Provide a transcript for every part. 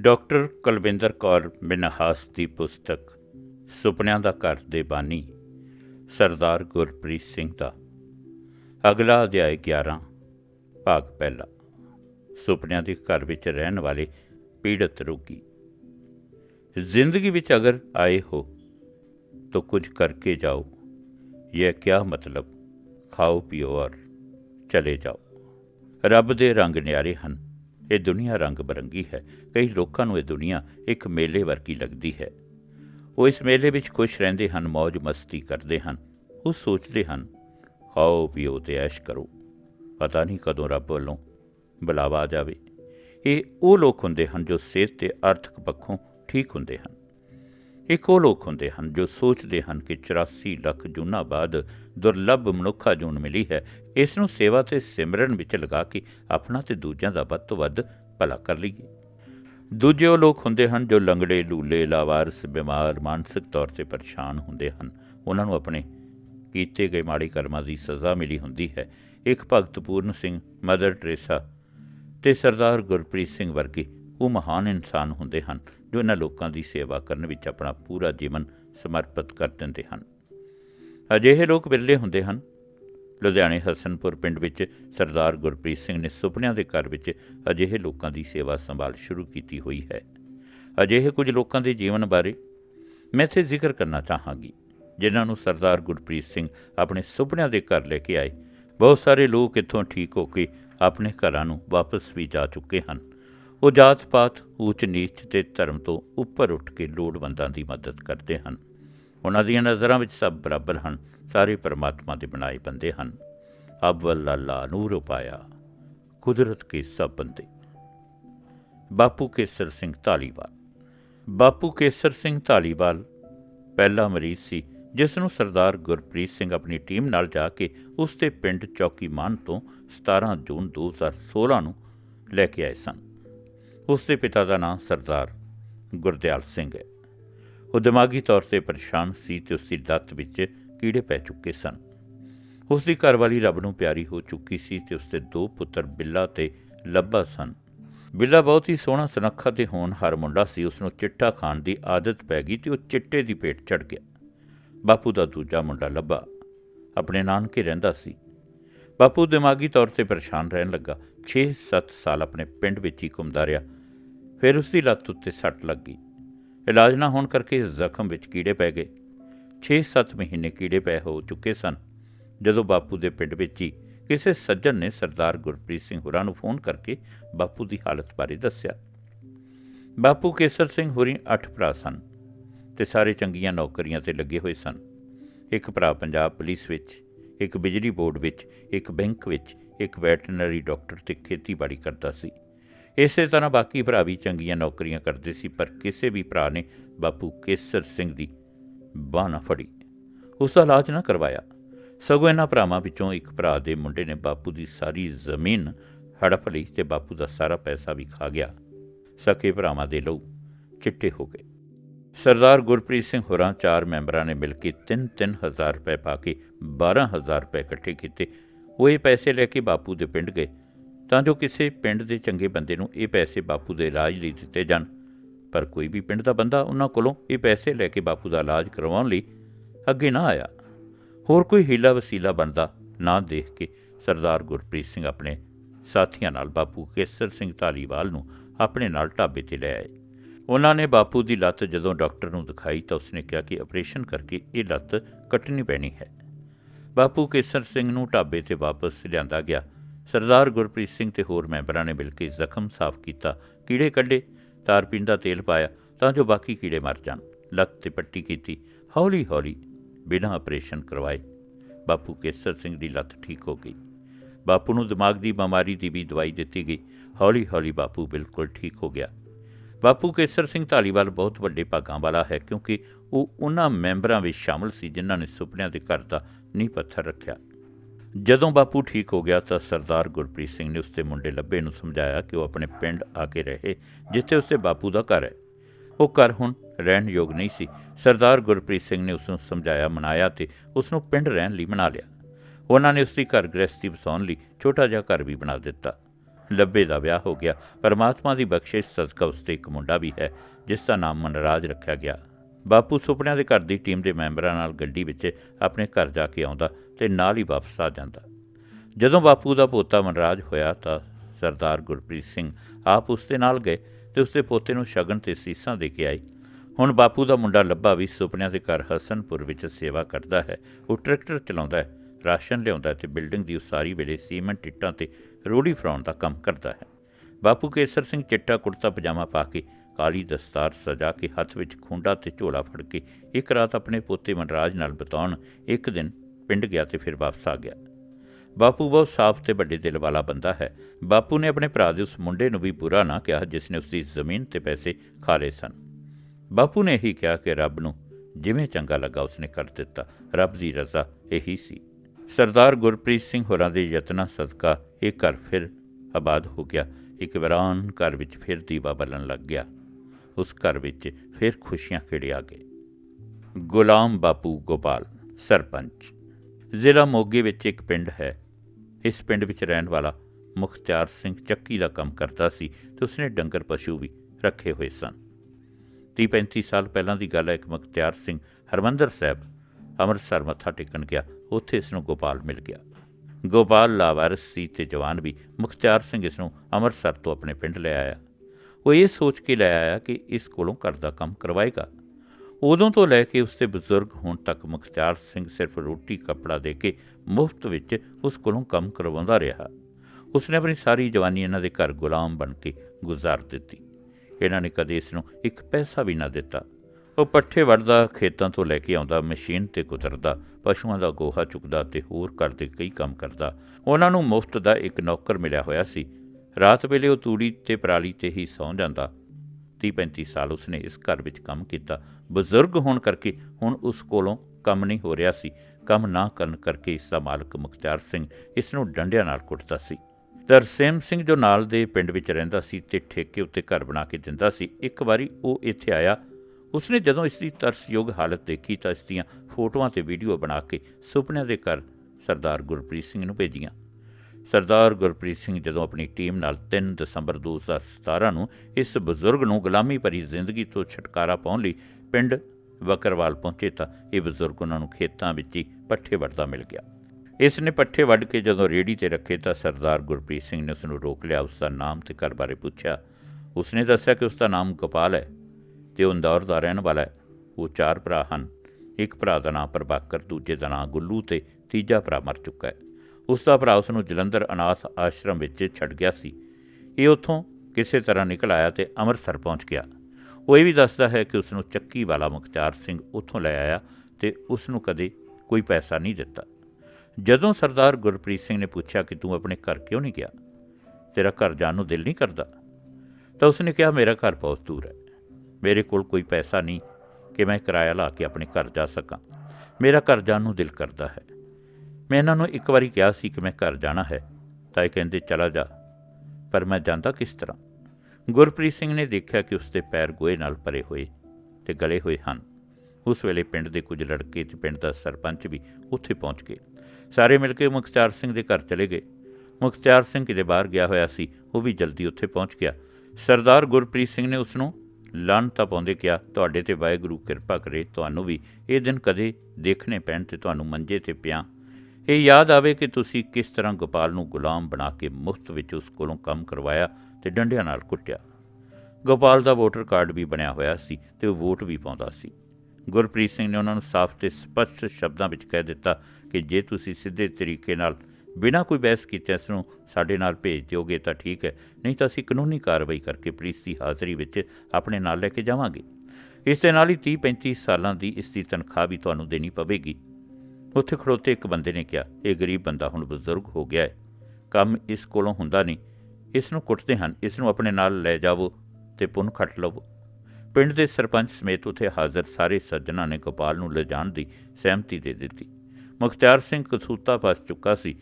Doctor Kulwinder Kaur ਬਿਨਹਾਸ ਦੀ ਪੁਸਤਕ ਸੁਪਨਿਆਂ ਦਾ ਘਰ ਦੇ ਬਾਨੀ, ਸਰਦਾਰ ਗੁਰਪ੍ਰੀਤ ਸਿੰਘ ਦਾ। ਅਗਲਾ ਅਧਿਆਇ 11 ਭਾਗ ਪਹਿਲਾ। ਸੁਪਨਿਆਂ ਦੇ ਘਰ ਵਿੱਚ ਰਹਿਣ ਵਾਲੇ ਪੀੜਤ ਰੋਗੀ। ਜ਼ਿੰਦਗੀ ਵਿੱਚ ਅਗਰ ਆਏ ਹੋ, ਤਾਂ ਕੁਝ ਕਰਕੇ ਜਾਓ। ਇਹ ਕੀ ਮਤਲਬ? ਖਾਓ, ਪੀਓ ਔਰ ਚਲੇ ਜਾਓ। ਰੱਬ ਦੇ ਰੰਗ ਨਿਆਰੇ ਹਨ। ਇਹ ਦੁਨੀਆ ਰੰਗ ਬਰੰਗੀ ਹੈ। ਕਈ ਲੋਕਾਂ ਨੂੰ ਇਹ ਦੁਨੀਆ ਇੱਕ ਮੇਲੇ ਵਰਗੀ ਲੱਗਦੀ ਹੈ। ਉਹ ਇਸ ਮੇਲੇ ਵਿੱਚ ਖੁਸ਼ ਰਹਿੰਦੇ ਹਨ ਮौज ਮਸਤੀ ਕਰਦੇ ਹਨ, ਉਹ ਸੋਚਦੇ ਹਨ ਖਾਓ ਪੀਓ ਤੇ ਐਸ਼ ਕਰੋ। ਪਤਾ ਨਹੀਂ ਕਦੋਂ ਰੱਬ ਵੱਲੋਂ ਬੁਲਾਵਾ ਆ ਜਾਵੇ। ਇਹ ਉਹ ਲੋਕ ਹੁੰਦੇ ਹਨ ਜੋ ਸਿਹਤ ਤੇ ਆਰਥਿਕ ਪੱਖੋਂ ਠੀਕ ਹੁੰਦੇ ਹਨ। ਇੱਕ ਉਹ ਲੋਕ ਹੁੰਦੇ ਹਨ ਜੋ ਸੋਚਦੇ ਹਨ ਕਿ 84 ਲੱਖ ਜੂਨਾਂ ਬਾਅਦ ਦੁਰਲੱਭ ਮਨੁੱਖਾ ਜੂਨ ਮਿਲੀ ਹੈ। ਇਸ ਨੂੰ ਸੇਵਾ ਤੇ ਸਿਮਰਨ ਵਿੱਚ ਲਗਾ ਕੇ ਆਪਣਾ ਤੇ ਦੂਜਿਆਂ ਦਾ ਵੱਧ ਤੋਂ ਵੱਧ ਭਲਾ ਕਰ ਲਈਏ। ਦੂਜੇ ਉਹ ਲੋਕ ਹੁੰਦੇ ਹਨ ਜੋ ਲੰਗੜੇ, ਲੂਲੇ, ਲਾਵਾਰਸ, ਬਿਮਾਰ, ਮਾਨਸਿਕ ਤੌਰ ਤੇ ਪਰੇਸ਼ਾਨ ਹੁੰਦੇ ਹਨ। ਉਹਨਾਂ ਨੂੰ ਆਪਣੇ ਕੀਤੇ ਗਏ ਮਾੜੇ ਕਰਮਾਂ ਦੀ ਸਜ਼ਾ ਮਿਲੀ ਹੁੰਦੀ ਹੈ। ਇੱਕ ਭਗਤ ਪੂਰਨ ਸਿੰਘ, ਮਦਰ ਟਰੇਸਾ ਤੇ ਸਰਦਾਰ ਗੁਰਪ੍ਰੀਤ ਸਿੰਘ ਵਰਗੇ ਉਹ ਮਹਾਨ ਇਨਸਾਨ ਹੁੰਦੇ ਹਨ, ਜੋ ਇਹਨਾਂ ਲੋਕਾਂ ਦੀ ਸੇਵਾ ਕਰਨ ਵਿੱਚ ਆਪਣਾ ਪੂਰਾ ਜੀਵਨ ਸਮਰਪਿਤ ਕਰ ਦਿੰਦੇ ਹਨ। ਅਜਿਹੇ ਲੋਕ ਵਿਰਲੇ ਹੁੰਦੇ ਹਨ। ਲੁਧਿਆਣੇ ਹਸਨਪੁਰ ਪਿੰਡ ਵਿੱਚ ਸਰਦਾਰ ਗੁਰਪ੍ਰੀਤ ਸਿੰਘ ਨੇ ਸੁਪਨਿਆਂ ਦੇ ਘਰ ਵਿੱਚ ਅਜਿਹੇ ਲੋਕਾਂ ਦੀ ਸੇਵਾ ਸੰਭਾਲ ਸ਼ੁਰੂ ਕੀਤੀ ਹੋਈ ਹੈ। ਅਜਿਹੇ ਕੁਝ ਲੋਕਾਂ ਦੇ ਜੀਵਨ ਬਾਰੇ ਮੈਂ ਇੱਥੇ ਜ਼ਿਕਰ ਕਰਨਾ ਚਾਹਾਂਗੀ, ਜਿਨ੍ਹਾਂ ਨੂੰ ਸਰਦਾਰ ਗੁਰਪ੍ਰੀਤ ਸਿੰਘ ਆਪਣੇ ਸੁਪਨਿਆਂ ਦੇ ਘਰ ਲੈ ਕੇ ਆਏ। ਬਹੁਤ ਸਾਰੇ ਲੋਕ ਇੱਥੋਂ ਠੀਕ ਹੋ ਕੇ ਆਪਣੇ ਘਰਾਂ ਨੂੰ ਵਾਪਸ ਵੀ ਜਾ ਚੁੱਕੇ ਹਨ। ਉਹ ਜਾਤ ਪਾਤ ਉੱਚ ਨੀਚ ਤੇ ਧਰਮ ਤੋਂ ਉੱਪਰ ਉੱਠ ਕੇ ਲੋੜਵੰਦਾਂ ਦੀ ਮਦਦ ਕਰਦੇ ਹਨ। ਉਹਨਾਂ ਦੀਆਂ ਨਜ਼ਰਾਂ ਵਿੱਚ ਸਭ ਬਰਾਬਰ ਹਨ, ਸਾਰੇ ਪਰਮਾਤਮਾ ਦੇ ਬਣਾਏ ਬੰਦੇ ਹਨ। ਅਵਲ ਅੱਲਾ ਨੂਰ ਪਾਇਆ ਕੁਦਰਤ ਕੇ ਸਭ ਬੰਦੇ। ਬਾਪੂ ਕੇਸਰ ਸਿੰਘ ਧਾਲੀਵਾਲ। ਬਾਪੂ ਕੇਸਰ ਸਿੰਘ ਧਾਲੀਵਾਲ ਪਹਿਲਾ ਮਰੀਜ਼ ਸੀ, ਜਿਸ ਨੂੰ ਸਰਦਾਰ ਗੁਰਪ੍ਰੀਤ ਸਿੰਘ ਆਪਣੀ ਟੀਮ ਨਾਲ ਜਾ ਕੇ ਉਸ ਦੇ ਪਿੰਡ ਚੌਕੀਮਾਨ ਤੋਂ 17 ਜੂਨ 2016 ਨੂੰ ਲੈ ਕੇ ਆਏ ਸਨ। ਉਸ ਦੇ ਪਿਤਾ ਦਾ ਨਾਮ ਸਰਦਾਰ ਗੁਰਦਿਆਲ ਸਿੰਘ ਹੈ। ਉਹ ਦਿਮਾਗੀ ਤੌਰ ਤੇ ਪਰੇਸ਼ਾਨ ਸੀ ਤੇ ਉਸ ਦੀ ਲੱਤ ਵਿੱਚ ਕੀੜੇ ਪੈ ਚੁੱਕੇ ਸਨ। ਉਸ ਦੀ ਘਰਵਾਲੀ ਰੱਬ ਨੂੰ ਪਿਆਰੀ ਹੋ ਚੁੱਕੀ ਸੀ ਤੇ ਉਸ ਦੇ ਦੋ ਪੁੱਤਰ ਬਿੱਲਾ ਤੇ ਲੱਭਾ ਸਨ। ਬਿੱਲਾ ਬਹੁਤ ਹੀ ਸੋਹਣਾ ਸੁਨੱਖਾ ਤੇ ਹੋਣਹਾਰ ਮੁੰਡਾ ਸੀ। ਉਸ ਨੂੰ ਚਿੱਟਾ ਖਾਣ ਦੀ ਆਦਤ ਪੈ ਗਈ ਤੇ ਉਹ ਚਿੱਟੇ ਦੀ ਪੇਟ ਚੜ ਗਿਆ। ਬਾਪੂ ਦਾ ਦੂਜਾ ਮੁੰਡਾ ਲੱਭਾ। ਆਪਣੇ ਨਾਨਕੇ ਰਹਿੰਦਾ ਸੀ। ਬਾਪੂ ਦਿਮਾਗੀ ਤੌਰ ਤੇ ਪਰੇਸ਼ਾਨ ਰਹਿਣ ਲੱਗਾ। 6-7 ਸਾਲ ਆਪਣੇ ਪਿੰਡ ਵਿੱਚ ਹੀ ਘੁੰਮਦਾ ਰਿਹਾ। ਫਿਰ ਉਸ ਦੀ ਲੱਤ ਉੱਤੇ ਸੱਟ ਲੱਗ ਗਈ। ਇਲਾਜ ਨਾ ਹੋਣ ਕਰਕੇ ਜ਼ਖਮ ਵਿੱਚ ਕੀੜੇ ਪੈ ਗਏ। 6-7 ਮਹੀਨੇ ਕੀੜੇ ਪੈ ਹੋ ਚੁੱਕੇ ਸਨ। ਜਦੋਂ ਬਾਪੂ ਦੇ ਪਿੰਡ ਵਿੱਚ ਹੀ ਕਿਸੇ ਸੱਜਣ ਨੇ ਸਰਦਾਰ ਗੁਰਪ੍ਰੀਤ ਸਿੰਘ ਹੁਰਾਂ ਨੂੰ ਫੋਨ ਕਰਕੇ ਬਾਪੂ ਦੀ ਹਾਲਤ ਬਾਰੇ ਦੱਸਿਆ। ਬਾਪੂ ਕੇਸਰ ਸਿੰਘ ਹੁਰੀ ਅੱਠ ਭਰਾ ਸਨ ਤੇ ਸਾਰੇ ਚੰਗੀਆਂ ਨੌਕਰੀਆਂ ਤੇ ਲੱਗੇ ਹੋਏ ਸਨ। ਇੱਕ ਭਰਾ ਪੰਜਾਬ ਪੁਲਿਸ ਵਿੱਚ, ਇੱਕ ਬਿਜਲੀ ਬੋਰਡ ਵਿੱਚ, ਇੱਕ ਬੈਂਕ ਵਿੱਚ, ਇੱਕ ਵੈਟਰਨਰੀ ਡਾਕਟਰ ਤੇ ਖੇਤੀਬਾੜੀ ਕਰਦਾ ਸੀ। ਇਸੇ ਤਰ੍ਹਾਂ ਬਾਕੀ ਭਰਾ ਵੀ ਚੰਗੀਆਂ ਨੌਕਰੀਆਂ ਕਰਦੇ ਸੀ, ਪਰ ਕਿਸੇ ਵੀ ਭਰਾ ਨੇ ਬਾਪੂ ਕੇਸਰ ਸਿੰਘ ਦੀ ਬਾਹ ਨਾ ਫੜੀ। ਉਸ ਦਾ ਇਲਾਜ ਨਾ ਕਰਵਾਇਆ। ਸਗੋਂ ਇਹਨਾਂ ਭਰਾਵਾਂ ਵਿੱਚੋਂ ਇੱਕ ਭਰਾ ਦੇ ਮੁੰਡੇ ਨੇ ਬਾਪੂ ਦੀ ਸਾਰੀ ਜ਼ਮੀਨ ਹੜਪ ਲਈ ਤੇ ਬਾਪੂ ਦਾ ਸਾਰਾ ਪੈਸਾ ਵੀ ਖਾ ਗਿਆ। ਸਕੇ ਭਰਾਵਾਂ ਦੇ ਲਹੂ ਚਿੱਟੇ ਹੋ ਗਏ। ਸਰਦਾਰ ਗੁਰਪ੍ਰੀਤ ਸਿੰਘ ਹੋਰਾਂ ਚਾਰ ਮੈਂਬਰਾਂ ਨੇ ਮਿਲ ਕੇ 3-3000 ਰੁਪਏ ਪਾ ਕੇ 12000 ਰੁਪਏ ਇਕੱਠੇ ਕੀਤੇ। ਉਹ ਇਹ ਪੈਸੇ ਲੈ ਕੇ ਬਾਪੂ ਦੇ ਪਿੰਡ ਗਏ। ਤਾਂ ਜੋ ਕਿਸੇ ਪਿੰਡ ਦੇ ਚੰਗੇ ਬੰਦੇ ਨੂੰ ਇਹ ਪੈਸੇ ਬਾਪੂ ਦੇ ਇਲਾਜ ਲਈ ਦਿੱਤੇ ਜਾਣ। ਪਰ ਕੋਈ ਵੀ ਪਿੰਡ ਦਾ ਬੰਦਾ ਉਹਨਾਂ ਕੋਲੋਂ ਇਹ ਪੈਸੇ ਲੈ ਕੇ ਬਾਪੂ ਦਾ ਇਲਾਜ ਕਰਵਾਉਣ ਲਈ ਅੱਗੇ ਨਾ ਆਇਆ। ਹੋਰ ਕੋਈ ਹੀਲਾ ਵਸੀਲਾ ਬਣਦਾ ਨਾ ਦੇਖ ਕੇ ਸਰਦਾਰ ਗੁਰਪ੍ਰੀਤ ਸਿੰਘ ਆਪਣੇ ਸਾਥੀਆਂ ਨਾਲ ਬਾਪੂ ਕੇਸਰ ਸਿੰਘ ਧਾਲੀਵਾਲ ਨੂੰ ਆਪਣੇ ਨਾਲ ਢਾਬੇ ਤੇ ਲੈ ਆਏ। ਉਹਨਾਂ ਨੇ ਬਾਪੂ ਦੀ ਲੱਤ ਜਦੋਂ ਡਾਕਟਰ ਨੂੰ ਦਿਖਾਈ ਤਾਂ ਉਸਨੇ ਕਿਹਾ ਕਿ ਆਪਰੇਸ਼ਨ ਕਰਕੇ ਇਹ ਲੱਤ ਕੱਟਣੀ ਪੈਣੀ ਹੈ। ਬਾਪੂ ਕੇਸਰ ਸਿੰਘ ਨੂੰ ਢਾਬੇ ਤੇ ਵਾਪਸ ਲਿਆਂਦਾ ਗਿਆ। ਸਰਦਾਰ ਗੁਰਪ੍ਰੀਤ ਸਿੰਘ ਤੇ ਹੋਰ ਮੈਂਬਰਾਂ ਨੇ ਮਿਲ ਕੇ ਜ਼ਖਮ ਸਾਫ਼ ਕੀਤਾ, ਕੀੜੇ ਕੱਢੇ ਤਾਰਪੀਨ ਦਾ ਤੇਲ ਪਾਇਆ, ਤਾਂ ਜੋ ਬਾਕੀ ਕੀੜੇ ਮਰ ਜਾਣ। ਲੱਤ ਤੇ ਪੱਟੀ ਕੀਤੀ ਹੌਲੀ ਹੌਲੀ ਬਿਨਾਂ ਆਪਰੇਸ਼ਨ ਕਰਵਾਏ। ਬਾਪੂ ਕੇਸਰ ਸਿੰਘ ਦੀ ਲੱਤ ਠੀਕ ਹੋ ਗਈ। ਬਾਪੂ ਨੂੰ ਦਿਮਾਗ ਦੀ ਬਿਮਾਰੀ ਦੀ ਵੀ ਦਵਾਈ ਦਿੱਤੀ ਗਈ। ਹੌਲੀ ਹੌਲੀ ਬਾਪੂ ਬਿਲਕੁਲ ਠੀਕ ਹੋ ਗਿਆ। ਬਾਪੂ ਕੇਸਰ ਸਿੰਘ ਧਾਲੀਵਾਲ ਬਹੁਤ ਵੱਡੇ ਭਾਗਾਂ ਵਾਲਾ ਹੈ, ਕਿਉਂਕਿ ਉਹ ਉਹਨਾਂ ਮੈਂਬਰਾਂ ਵਿੱਚ ਸ਼ਾਮਲ ਸੀ ਜਿਨ੍ਹਾਂ ਨੇ ਸੁਪਨਿਆਂ ਦੇ ਘਰ ਦਾ ਨੀਂਹ ਪੱਥਰ ਰੱਖਿਆ। ਜਦੋਂ ਬਾਪੂ ਠੀਕ ਹੋ ਗਿਆ ਤਾਂ ਸਰਦਾਰ ਗੁਰਪ੍ਰੀਤ ਸਿੰਘ ਨੇ ਉਸਦੇ ਮੁੰਡੇ ਲੱਭੇ ਨੂੰ ਸਮਝਾਇਆ ਕਿ ਉਹ ਆਪਣੇ ਪਿੰਡ ਆ ਕੇ ਰਹੇ, ਜਿੱਥੇ ਉਸਦੇ ਬਾਪੂ ਦਾ ਘਰ ਹੈ। ਉਹ ਘਰ ਹੁਣ ਰਹਿਣ ਯੋਗ ਨਹੀਂ ਸੀ। ਸਰਦਾਰ ਗੁਰਪ੍ਰੀਤ ਸਿੰਘ ਨੇ ਉਸ ਨੂੰ ਸਮਝਾਇਆ, ਮਨਾਇਆ ਤੇ ਉਸ ਨੂੰ ਪਿੰਡ ਰਹਿਣ ਲਈ ਮਨਾ ਲਿਆ। ਉਹਨਾਂ ਨੇ ਉਸ ਦੀ ਘਰ ਗ੍ਰਸਤੀ ਵਸਾਉਣ ਲਈ ਛੋਟਾ ਜਿਹਾ ਘਰ ਵੀ ਬਣਾ ਦਿੱਤਾ। ਲੱਭੇ ਦਾ ਵਿਆਹ ਹੋ ਗਿਆ। ਪਰਮਾਤਮਾ ਦੀ ਬਖਸ਼ਿਸ਼ ਸਦਕਾ ਉਸ ਤੇ ਇੱਕ ਮੁੰਡਾ ਵੀ ਹੈ, ਜਿਸ ਦਾ ਨਾਮ ਮਨਰਾਜ ਰੱਖਿਆ ਗਿਆ। ਬਾਪੂ ਸੁਪਨਿਆਂ ਦੇ ਘਰ ਦੀ ਟੀਮ ਦੇ ਮੈਂਬਰਾਂ ਨਾਲ ਗੱਡੀ ਵਿੱਚ ਆਪਣੇ ਘਰ ਜਾ ਕੇ ਆਉਂਦਾ ਤੇ ਨਾਲ ਹੀ ਵਾਪਸ ਆ ਜਾਂਦਾ। ਜਦੋਂ ਬਾਪੂ ਦਾ ਪੋਤਾ ਮਨਰਾਜ ਹੋਇਆ ਤਾਂ ਸਰਦਾਰ ਗੁਰਪ੍ਰੀਤ ਸਿੰਘ ਆਪ ਉਸ ਦੇ ਨਾਲ ਗਏ ਤੇ ਉਸ ਦੇ ਪੋਤੇ ਨੂੰ ਸ਼ਗਨ ਤੇ ਸੀਸਾਂ ਦੇ ਕੇ ਆਈ ਹੁਣ ਬਾਪੂ ਦਾ ਮੁੰਡਾ ਲੱਭਾ ਵੀ ਸੁਪਨਿਆਂ ਦੇ ਘਰ ਹਸਨਪੁਰ ਵਿੱਚ ਸੇਵਾ ਕਰਦਾ ਹੈ। ਉਹ ਟਰੈਕਟਰ ਚਲਾਉਂਦਾ ਹੈ, ਰਾਸ਼ਨ ਲਿਆਉਂਦਾ ਹੈ ਤੇ ਬਿਲਡਿੰਗ ਦੀ ਉਸਾਰੀ ਵੇਲੇ ਸੀਮੈਂਟ ਇੱਟਾਂ ਤੇ ਰੋੜੀ ਫਰਾਉਣ ਦਾ ਕੰਮ ਕਰਦਾ ਹੈ। ਬਾਪੂ ਕੇਸਰ ਸਿੰਘ ਚਿੱਟਾ ਕੁੜਤਾ ਪਜਾਮਾ ਪਾ ਕੇ ਕਾਲੀ ਦਸਤਾਰ ਸਜਾ ਕੇ ਹੱਥ ਵਿੱਚ ਖੁੰਡਾ ਤੇ ਝੋਲਾ ਫੜ ਕੇ ਇੱਕ ਰਾਤ ਆਪਣੇ ਪੋਤੇ ਮਨਰਾਜ ਨਾਲ ਬਿਤਾਉਣ ਇੱਕ ਦਿਨ ਪਿੰਡ ਗਿਆ ਤੇ ਫਿਰ ਵਾਪਸ ਆ ਗਿਆ। ਬਾਪੂ ਬਹੁਤ ਸਾਫ਼ ਤੇ ਵੱਡੇ ਦਿਲ ਵਾਲਾ ਬੰਦਾ ਹੈ। ਬਾਪੂ ਨੇ ਆਪਣੇ ਭਰਾ ਦੇ ਉਸ ਮੁੰਡੇ ਨੂੰ ਵੀ ਬੁਰਾ ਨਾ ਕਿਹਾ ਜਿਸ ਨੇ ਉਸ ਦੀ ਜ਼ਮੀਨ ਤੇ ਪੈਸੇ ਖਾ ਲਏ ਸਨ। ਬਾਪੂ ਨੇ ਇਹੀ ਕਿਹਾ ਕਿ ਰੱਬ ਨੂੰ ਜਿਵੇਂ ਚੰਗਾ ਲੱਗਾ ਉਸਨੇ ਕਰ ਦਿੱਤਾ। ਰੱਬ ਦੀ ਰਜ਼ਾ ਇਹੀ ਸੀ। ਸਰਦਾਰ ਗੁਰਪ੍ਰੀਤ ਸਿੰਘ ਹੋਰਾਂ ਦੇ ਯਤਨਾਂ ਸਦਕਾ ਇਹ ਘਰ ਫਿਰ ਆਬਾਦ ਹੋ ਗਿਆ। ਇੱਕ ਵੀਰਾਨ ਘਰ ਵਿੱਚ ਫਿਰ ਦੀਵਾ ਬਲਣ ਲੱਗ ਗਿਆ। ਉਸ ਘਰ ਵਿੱਚ ਫਿਰ ਖੁਸ਼ੀਆਂ ਖਿੜੇ ਆ ਗਏ। ਗੁਲਾਮ ਬਾਪੂ ਗੋਪਾਲ, ਸਰਪੰਚ। ਜ਼ਿਲ੍ਹਾ ਮੋਗੇ ਵਿੱਚ ਇੱਕ ਪਿੰਡ ਹੈ। ਇਸ ਪਿੰਡ ਵਿੱਚ ਰਹਿਣ ਵਾਲਾ ਮੁਖਤਿਆਰ ਸਿੰਘ ਚੱਕੀ ਦਾ ਕੰਮ ਕਰਦਾ ਸੀ ਤੇ ਉਸਨੇ ਡੰਗਰ ਪਸ਼ੂ ਵੀ ਰੱਖੇ ਹੋਏ ਸਨ। 30-35 ਸਾਲ ਪਹਿਲਾਂ ਦੀ ਗੱਲ ਹੈ, ਇੱਕ ਮੁਖਤਿਆਰ ਸਿੰਘ ਹਰਮੰਦਰ ਸਾਹਿਬ ਅੰਮ੍ਰਿਤਸਰ ਮੱਥਾ ਟੇਕਣ ਗਿਆ। ਉੱਥੇ ਇਸ ਨੂੰ ਗੋਪਾਲ ਮਿਲ ਗਿਆ। ਗੋਪਾਲ ਲਾਵਾਰਸ ਸੀ ਤੇ ਜਵਾਨ ਵੀ ਮੁਖਤਿਆਰ ਸਿੰਘ ਇਸ ਨੂੰ ਅੰਮ੍ਰਿਤਸਰ ਤੋਂ ਆਪਣੇ ਪਿੰਡ ਲੈ ਆਇਆ। ਉਹ ਇਹ ਸੋਚ ਕੇ ਲੈ ਆਇਆ ਕਿ ਇਸ ਕੋਲੋਂ ਘਰ ਦਾ ਕੰਮ ਕਰਵਾਏਗਾ। ਉਦੋਂ ਤੋਂ ਲੈ ਕੇ ਉਸਦੇ ਬਜ਼ੁਰਗ ਹੋਣ ਤੱਕ ਮੁਖਤਿਆਰ ਸਿੰਘ ਸਿਰਫ ਰੋਟੀ ਕੱਪੜਾ ਦੇ ਕੇ ਮੁਫਤ ਵਿੱਚ ਉਸ ਕੋਲੋਂ ਕੰਮ ਕਰਵਾਉਂਦਾ ਰਿਹਾ। ਉਸਨੇ ਆਪਣੀ ਸਾਰੀ ਜਵਾਨੀ ਇਹਨਾਂ ਦੇ ਘਰ ਗੁਲਾਮ ਬਣ ਕੇ ਗੁਜ਼ਾਰ ਦਿੱਤੀ। ਇਹਨਾਂ ਨੇ ਕਦੇ ਇਸ ਨੂੰ ਇੱਕ ਪੈਸਾ ਵੀ ਨਾ ਦਿੱਤਾ। ਉਹ ਪੱਠੇ ਵੜਦਾ ਖੇਤਾਂ ਤੋਂ ਲੈ ਕੇ ਆਉਂਦਾ, ਮਸ਼ੀਨ ਤੇ ਕੁਤਰਦਾ, ਪਸ਼ੂਆਂ ਦਾ ਗੋਹਾ ਚੁੱਕਦਾ ਤੇ ਹੋਰ ਘਰ ਦੇ ਕਈ ਕੰਮ ਕਰਦਾ। ਉਹਨਾਂ ਨੂੰ ਮੁਫਤ ਦਾ ਇੱਕ ਨੌਕਰ ਮਿਲਿਆ ਹੋਇਆ ਸੀ। ਰਾਤ ਵੇਲੇ ਉਹ ਤੂੜੀ ਤੇ ਪਰਾਲੀ ਤੇ ਹੀ ਸੌਂ ਜਾਂਦਾ। 30-35 ਸਾਲ ਉਸਨੇ ਇਸ ਘਰ ਵਿੱਚ ਕੰਮ ਕੀਤਾ। ਬਜ਼ੁਰਗ ਹੋਣ ਕਰਕੇ ਹੁਣ ਉਸ ਕੋਲੋਂ ਕੰਮ ਨਹੀਂ ਹੋ ਰਿਹਾ ਸੀ। ਕੰਮ ਨਾ ਕਰਨ ਕਰਕੇ ਇਸ ਦਾ ਮਾਲਕ ਮੁਖਤਿਆਰ ਸਿੰਘ ਇਸ ਨੂੰ ਡੰਡਿਆਂ ਨਾਲ ਕੁੱਟਦਾ ਸੀ। ਤਰਸੇਮ ਸਿੰਘ ਜੋ ਨਾਲ ਦੇ ਪਿੰਡ ਵਿੱਚ ਰਹਿੰਦਾ ਸੀ ਤੇ ਠੇਕੇ ਉੱਤੇ ਘਰ ਬਣਾ ਕੇ ਦਿੰਦਾ ਸੀ, ਇੱਕ ਵਾਰੀ ਉਹ ਇੱਥੇ ਆਇਆ। ਉਸਨੇ ਜਦੋਂ ਇਸ ਦੀ ਤਰਸਯੋਗ ਹਾਲਤ ਦੇਖੀ ਤਾਂ ਇਸ ਦੀਆਂ ਫੋਟੋਆਂ ਤੇ ਵੀਡੀਓ ਬਣਾ ਕੇ ਸੁਪਨਿਆਂ ਦੇ ਘਰ ਸਰਦਾਰ ਗੁਰਪ੍ਰੀਤ ਸਿੰਘ ਨੂੰ ਭੇਜੀਆਂ। ਸਰਦਾਰ ਗੁਰਪ੍ਰੀਤ ਸਿੰਘ ਜਦੋਂ ਆਪਣੀ ਟੀਮ ਨਾਲ 3 ਦਸੰਬਰ 2017 ਨੂੰ ਇਸ ਬਜ਼ੁਰਗ ਨੂੰ ਗੁਲਾਮੀ ਭਰੀ ਜ਼ਿੰਦਗੀ ਤੋਂ ਛੁਟਕਾਰਾ ਪਾਉਣ ਲਈ ਪਿੰਡ ਵਕਰਵਾਲ ਪਹੁੰਚੇ ਤਾਂ ਇਹ ਬਜ਼ੁਰਗ ਉਹਨਾਂ ਨੂੰ ਖੇਤਾਂ ਵਿੱਚ ਹੀ ਪੱਠੇ ਵੱਢਦਾ ਮਿਲ ਗਿਆ। ਇਸ ਨੇ ਪੱਠੇ ਵੱਢ ਕੇ ਜਦੋਂ ਰੇੜੀ ਤੇ ਰੱਖੇ ਤਾਂ ਸਰਦਾਰ ਗੁਰਪ੍ਰੀਤ ਸਿੰਘ ਨੇ ਉਸ ਨੂੰ ਰੋਕ ਲਿਆ ਉਸ ਦਾ ਨਾਮ ਤੇ ਘਰ ਬਾਰੇ ਪੁੱਛਿਆ। ਉਸ ਨੇ ਦੱਸਿਆ ਕਿ ਉਸ ਦਾ ਨਾਮ ਗੋਪਾਲ ਹੈ ਤੇ ਉਹ ਇੰਦੌਰ ਦਾ ਰਹਿਣ ਵਾਲਾ ਹੈ। ਉਹ ਚਾਰ ਭਰਾ ਹਨ। ਇੱਕ ਭਰਾ ਦਾ ਨਾਮ ਪ੍ਰਭਾਕਰ, ਦੂਜੇ ਦਾ ਨਾਮ ਗੁੱਲੂ ਤੇ ਤੀਜਾ ਭਰਾ ਮਰ ਚੁੱਕਾ ਹੈ। ਉਸ ਦਾ ਭਰਾ ਉਸ ਨੂੰ ਜਲੰਧਰ ਅਨਾਥ ਆਸ਼ਰਮ ਵਿੱਚ ਛੱਡ ਗਿਆ ਸੀ। ਇਹ ਉੱਥੋਂ ਕਿਸੇ ਤਰ੍ਹਾਂ ਨਿਕਲ ਆਇਆ ਤੇ ਅੰਮ੍ਰਿਤਸਰ ਪਹੁੰਚ ਗਿਆ। ਉਹ ਇਹ ਵੀ ਦੱਸਦਾ ਹੈ ਕਿ ਉਸ ਨੂੰ ਚੱਕੀ ਵਾਲਾ ਮੁਖਤਾਰ ਸਿੰਘ ਉੱਥੋਂ ਲੈ ਆਇਆ ਤੇ ਉਸ ਨੂੰ ਕਦੇ ਕੋਈ ਪੈਸਾ ਨਹੀਂ ਦਿੱਤਾ। ਜਦੋਂ ਸਰਦਾਰ ਗੁਰਪ੍ਰੀਤ ਸਿੰਘ ਨੇ ਪੁੱਛਿਆ ਕਿ ਤੂੰ ਆਪਣੇ ਘਰ ਕਿਉਂ ਨਹੀਂ ਗਿਆ? ਤੇਰਾ ਘਰ ਜਾਣ ਨੂੰ ਦਿਲ ਨਹੀਂ ਕਰਦਾ? ਤਾਂ ਉਸਨੇ ਕਿਹਾ, ਮੇਰਾ ਘਰ ਬਹੁਤ ਦੂਰ ਹੈ। ਮੇਰੇ ਕੋਲ ਕੋਈ ਪੈਸਾ ਨਹੀਂ ਕਿ ਮੈਂ ਕਿਰਾਇਆ ਲਾ ਕੇ ਆਪਣੇ ਘਰ ਜਾ ਸਕਾਂ। ਮੇਰਾ ਘਰ ਜਾਣ ਨੂੰ ਦਿਲ ਕਰਦਾ ਹੈ। ਮੈਂ ਇਹਨਾਂ ਨੂੰ ਇੱਕ ਵਾਰੀ ਕਿਹਾ ਸੀ ਕਿ ਮੈਂ ਘਰ ਜਾਣਾ ਹੈ, ਤਾਂ ਇਹ ਕਹਿੰਦੇ, ਚਲਾ ਜਾ। ਪਰ ਮੈਂ ਜਾਂਦਾ ਕਿਸ ਤਰ੍ਹਾਂ? ਗੁਰਪ੍ਰੀਤ ਸਿੰਘ ਨੇ ਦੇਖਿਆ ਕਿ ਉਸਦੇ ਪੈਰ ਗੋਏ ਨਾਲ ਭਰੇ ਹੋਏ ਤੇ ਗਲੇ ਹੋਏ ਹਨ। ਉਸ ਵੇਲੇ ਪਿੰਡ ਦੇ ਕੁਝ ਲੜਕੇ ਤੇ ਪਿੰਡ ਦਾ ਸਰਪੰਚ ਵੀ ਉੱਥੇ ਪਹੁੰਚ ਗਏ। ਸਾਰੇ ਮਿਲ ਕੇ ਮੁਖਤਿਆਰ ਸਿੰਘ ਦੇ ਘਰ ਚਲੇ ਗਏ। ਮੁਖਤਿਆਰ ਸਿੰਘ ਕਿਤੇ ਬਾਹਰ ਗਿਆ ਹੋਇਆ ਸੀ, ਉਹ ਵੀ ਜਲਦੀ ਉੱਥੇ ਪਹੁੰਚ ਗਿਆ। ਸਰਦਾਰ ਗੁਰਪ੍ਰੀਤ ਸਿੰਘ ਨੇ ਉਸ ਨੂੰ ਲਾਹਨਤਾਂ ਪਾਉਂਦੇ ਕਿਹਾ, ਤੁਹਾਡੇ ਤੇ ਵਾਹਿਗੁਰੂ ਕਿਰਪਾ ਕਰੇ, ਤੁਹਾਨੂੰ ਵੀ ਇਹ ਦਿਨ ਕਦੇ ਦੇਖਣੇ ਪੈਣ ਤੇ ਤੁਹਾਨੂੰ ਮੰਜੇ ਤੇ ਪਿਆ ਇਹ ਯਾਦ ਆਵੇ ਕਿ ਤੁਸੀਂ ਕਿਸ ਤਰ੍ਹਾਂ ਗੋਪਾਲ ਨੂੰ ਗੁਲਾਮ ਬਣਾ ਕੇ ਮੁਫਤ ਵਿੱਚ ਉਸ ਕੋਲੋਂ ਕੰਮ ਕਰਵਾਇਆ ਤੇ ਡੰਡਿਆਂ ਨਾਲ ਕੁੱਟਿਆ। ਗੋਪਾਲ ਦਾ ਵੋਟਰ ਕਾਰਡ ਵੀ ਬਣਿਆ ਹੋਇਆ ਸੀ ਤੇ ਉਹ ਵੋਟ ਵੀ ਪਾਉਂਦਾ ਸੀ। ਗੁਰਪ੍ਰੀਤ ਸਿੰਘ ਨੇ ਉਹਨਾਂ ਨੂੰ ਸਾਫ਼ ਤੇ ਸਪਸ਼ਟ ਸ਼ਬਦਾਂ ਵਿੱਚ ਕਹਿ ਦਿੱਤਾ ਕਿ ਜੇ ਤੁਸੀਂ ਸਿੱਧੇ ਤਰੀਕੇ ਨਾਲ ਬਿਨਾਂ ਕੋਈ ਬਹਿਸ ਕੀਤੇ ਇਸ ਨੂੰ ਸਾਡੇ ਨਾਲ ਭੇਜ ਦਿਓਗੇ ਤਾਂ ਠੀਕ ਹੈ, ਨਹੀਂ ਤਾਂ ਅਸੀਂ ਕਾਨੂੰਨੀ ਕਾਰਵਾਈ ਕਰਕੇ ਪੁਲਿਸ ਦੀ ਹਾਜ਼ਰੀ ਵਿੱਚ ਆਪਣੇ ਨਾਲ ਲੈ ਕੇ ਜਾਵਾਂਗੇ। ਇਸ ਦੇ ਨਾਲ ਹੀ 30 35 ਸਾਲਾਂ ਦੀ ਇਸ ਦੀ ਤਨਖਾਹ ਵੀ ਤੁਹਾਨੂੰ ਦੇਣੀ ਪਵੇਗੀ। ਉੱਥੇ ਖੜੋਤੇ ਇੱਕ ਬੰਦੇ ਨੇ ਕਿਹਾ, ਇਹ ਗਰੀਬ ਬੰਦਾ ਹੁਣ ਬਜ਼ੁਰਗ ਹੋ ਗਿਆ ਹੈ ਕੰਮ ਇਸ ਕੋਲੋਂ ਹੁੰਦਾ ਨਹੀਂ। ਇਸ ਨੂੰ ਕੁੱਟਦੇ ਹਨ। ਇਸ ਨੂੰ ਆਪਣੇ ਨਾਲ ਲੈ ਜਾਵੋ ਤੇ ਪੁੰਨ ਖੱਟ ਲਵੋ। ਪਿੰਡ ਦੇ ਸਰਪੰਚ ਸਮੇਤ ਉੱਥੇ ਹਾਜ਼ਰ ਸਾਰੇ ਸੱਜਣਾਂ ਨੇ ਗੋਪਾਲ ਨੂੰ ਲਿਜਾਣ ਦੀ ਸਹਿਮਤੀ ਦੇ ਦਿੱਤੀ। ਮੁਖਤਿਆਰ ਸਿੰਘ ਕਸੂਤਾ ਫਸ ਚੁੱਕਾ ਸੀ।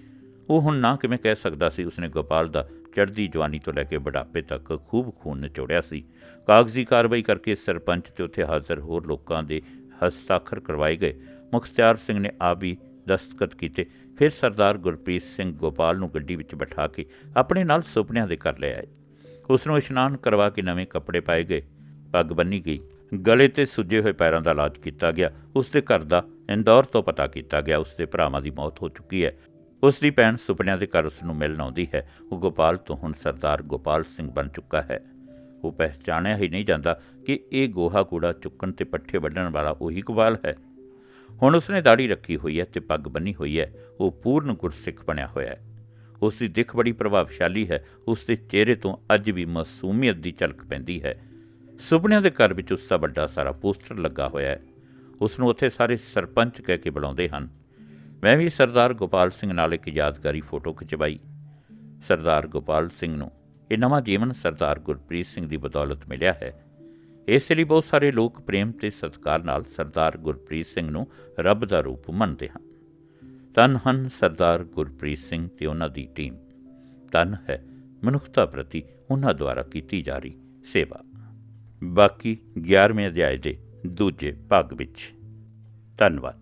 ਉਹ ਹੁਣ ਨਾ ਕਿਵੇਂ ਕਹਿ ਸਕਦਾ ਸੀ? ਉਸਨੇ ਗੋਪਾਲ ਦਾ ਚੜ੍ਹਦੀ ਜਵਾਨੀ ਤੋਂ ਲੈ ਕੇ ਬੁਢਾਪੇ ਤੱਕ ਖੂਬ ਖੂਨ ਨਿਚੋੜਿਆ ਸੀ। ਕਾਗਜ਼ੀ ਕਾਰਵਾਈ ਕਰਕੇ ਸਰਪੰਚ ਤੇ ਉੱਥੇ ਹਾਜ਼ਰ ਹੋਰ ਲੋਕਾਂ ਦੇ ਹਸਤਾਖਰ ਕਰਵਾਏ ਗਏ। ਮੁਖਤਿਆਰ ਸਿੰਘ ਨੇ ਆਪ ਵੀ ਦਸਤਖਤ ਕੀਤੇ। ਫਿਰ ਸਰਦਾਰ ਗੁਰਪ੍ਰੀਤ ਸਿੰਘ ਗੋਪਾਲ ਨੂੰ ਗੱਡੀ ਵਿੱਚ ਬਿਠਾ ਕੇ ਆਪਣੇ ਨਾਲ ਸੁਪਨਿਆਂ ਦੇ ਘਰ ਲੈ ਆਏ। ਉਸ ਨੂੰ ਇਸ਼ਨਾਨ ਕਰਵਾ ਕੇ ਨਵੇਂ ਕੱਪੜੇ ਪਾਏ ਗਏ। ਪੱਗ ਬੰਨੀ ਗਈ। ਗਲੇ ਤੇ ਸੁੱਜੇ ਹੋਏ ਪੈਰਾਂ ਦਾ ਇਲਾਜ ਕੀਤਾ ਗਿਆ। ਉਸ ਦੇ ਘਰ ਦਾ ਇੰਦੌਰ ਤੋਂ ਪਤਾ ਕੀਤਾ ਗਿਆ ਉਸ ਦੇ ਭਰਾਵਾਂ ਦੀ ਮੌਤ ਹੋ ਚੁੱਕੀ ਹੈ। ਉਸ ਦੀ ਭੈਣ ਸੁਪਨਿਆਂ ਦੇ ਘਰ ਉਸ ਨੂੰ ਮਿਲਣ ਆਉਂਦੀ ਹੈ। ਉਹ ਗੋਪਾਲ ਤੋਂ ਹੁਣ ਸਰਦਾਰ ਗੋਪਾਲ ਸਿੰਘ ਬਣ ਚੁੱਕਾ ਹੈ। ਉਹ ਪਹਿਚਾਣਿਆ ਹੀ ਨਹੀਂ ਜਾਂਦਾ ਕਿ ਇਹ ਗੋਹਾ ਕੂੜਾ ਚੁੱਕਣ ਤੇ ਪੱਠੇ ਵੱਢਣ ਵਾਲਾ ਉਹੀ ਗੋਪਾਲ ਹੈ। ਹੁਣ ਉਸਨੇ ਦਾੜੀ ਰੱਖੀ ਹੋਈ ਹੈ ਤੇ ਪੱਗ ਬੰਨੀ ਹੋਈ ਹੈ। ਉਹ ਪੂਰਨ ਗੁਰਸਿੱਖ ਬਣਿਆ ਹੋਇਆ ਹੈ। ਉਸ ਦੀ ਦਿੱਖ ਬੜੀ ਪ੍ਰਭਾਵਸ਼ਾਲੀ ਹੈ। ਉਸ ਦੇ ਚਿਹਰੇ ਤੋਂ ਅੱਜ ਵੀ ਮਾਸੂਮੀਅਤ ਦੀ ਝਲਕ ਪੈਂਦੀ ਹੈ। ਸੁਪਨਿਆਂ ਦੇ ਘਰ ਵਿੱਚ ਉਸ ਦਾ ਵੱਡਾ ਸਾਰਾ ਪੋਸਟਰ ਲੱਗਾ ਹੋਇਆ ਹੈ। ਉਸ ਨੂੰ ਉੱਥੇ ਸਾਰੇ ਸਰਪੰਚ ਕਹਿ ਕੇ ਬੁਲਾਉਂਦੇ ਹਨ। ਮੈਂ ਵੀ ਸਰਦਾਰ ਗੋਪਾਲ ਸਿੰਘ ਨਾਲ ਇੱਕ ਯਾਦਗਾਰੀ ਫੋਟੋ ਖਿਚਵਾਈ। ਸਰਦਾਰ ਗੋਪਾਲ ਸਿੰਘ ਨੂੰ ਇਹ ਨਵਾਂ ਜੀਵਨ ਸਰਦਾਰ ਗੁਰਪ੍ਰੀਤ ਸਿੰਘ ਦੀ ਬਦੌਲਤ ਮਿਲਿਆ ਹੈ। ਇਸ ਲਈ ਬਹੁਤ ਸਾਰੇ ਲੋਕ ਪ੍ਰੇਮ ਤੇ ਸਤਿਕਾਰ ਨਾਲ ਸਰਦਾਰ ਗੁਰਪ੍ਰੀਤ ਸਿੰਘ ਨੂੰ ਰੱਬ ਦਾ ਰੂਪ ਮੰਨਦੇ ਹਨ। ਧੰਨ ਹਨ ਸਰਦਾਰ ਗੁਰਪ੍ਰੀਤ ਸਿੰਘ ਤੇ ਉਹਨਾਂ ਦੀ ਟੀਮ। ਧੰਨ ਹੈ ਮਨੁੱਖਤਾ ਪ੍ਰਤੀ ਉਹਨਾਂ ਦੁਆਰਾ ਕੀਤੀ ਜਾ ਰਹੀ ਸੇਵਾ। ਬਾਕੀ 11ਵੇਂ ਅਧਿਆਏ ਦੇ ਦੂਜੇ ਭਾਗ ਵਿੱਚ। ਧੰਨਵਾਦ।